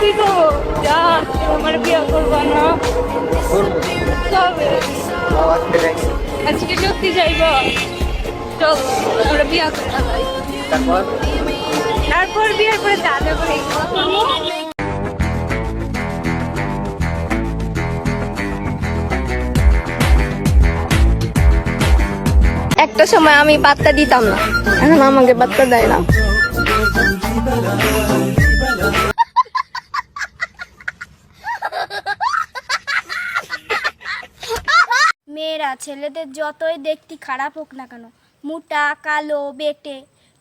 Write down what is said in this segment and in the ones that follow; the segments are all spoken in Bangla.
কি কও যা আমার বিয়ে করবা না। করব তবে আজকে যাই আজকে সত্যি যাইব। চল আমরা বিয়ে করতে তারপর? তারপর বিয়ের পরে যা যাব একটা সময় আমি পাত্তা দিতাম না। এখন আমাকে পাত্তা দেয় না। মেয়েরা, ছেলেদের যতই দেখতে খারাপ হোক না কেন, মোটা, কালো, বেটে,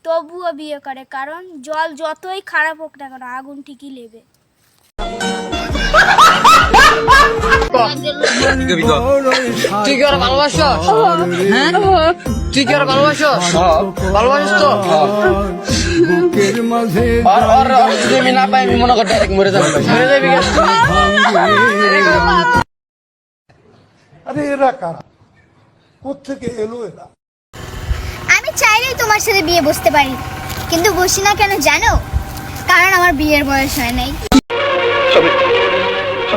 তবুও বিয়ে করে, কারণ জল যতই খারাপ হোক না কেন আগুন ঠিকই লেবে? তুই কি ওরা ভালোবাসো? হ্যাঁ? তুই কি ওরা ভালোবাসো? ভালোবাসিস তো? আর আর আমি না পাই আমি মনে কর মরে যাব। মরে যাবি আরে এরা কারা? কোথেকে এলো এরা? আমি চাইলেই তোমার সাথে বিয়ে বসতে পারি কিন্তু বসি না কেন জানো? কারণ আমার বিয়ের বয়স হয় নাই।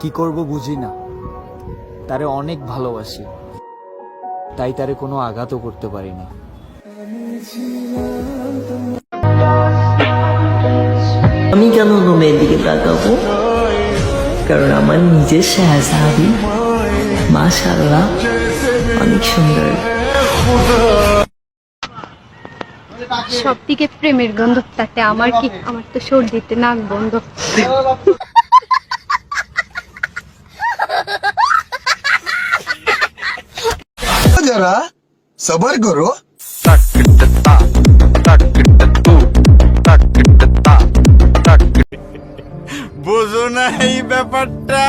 কি করব বুঝি না। তারে অনেক ভালোবাসি। তাই তারে কোনো আঘাতও করতে পারি না আমি কেন মেয়ের দিকে তাকাবো? কারণ আমার নিজের শাহজাদি মাশাল্লাহ অনেক সুন্দর। সব থেকে প্রেমের গন্ধ তাতে আমার কি? আমার তো সর্দিতে নাক বন্ধ। जरा सबर करो বুঝো না এই ব্যাপারটা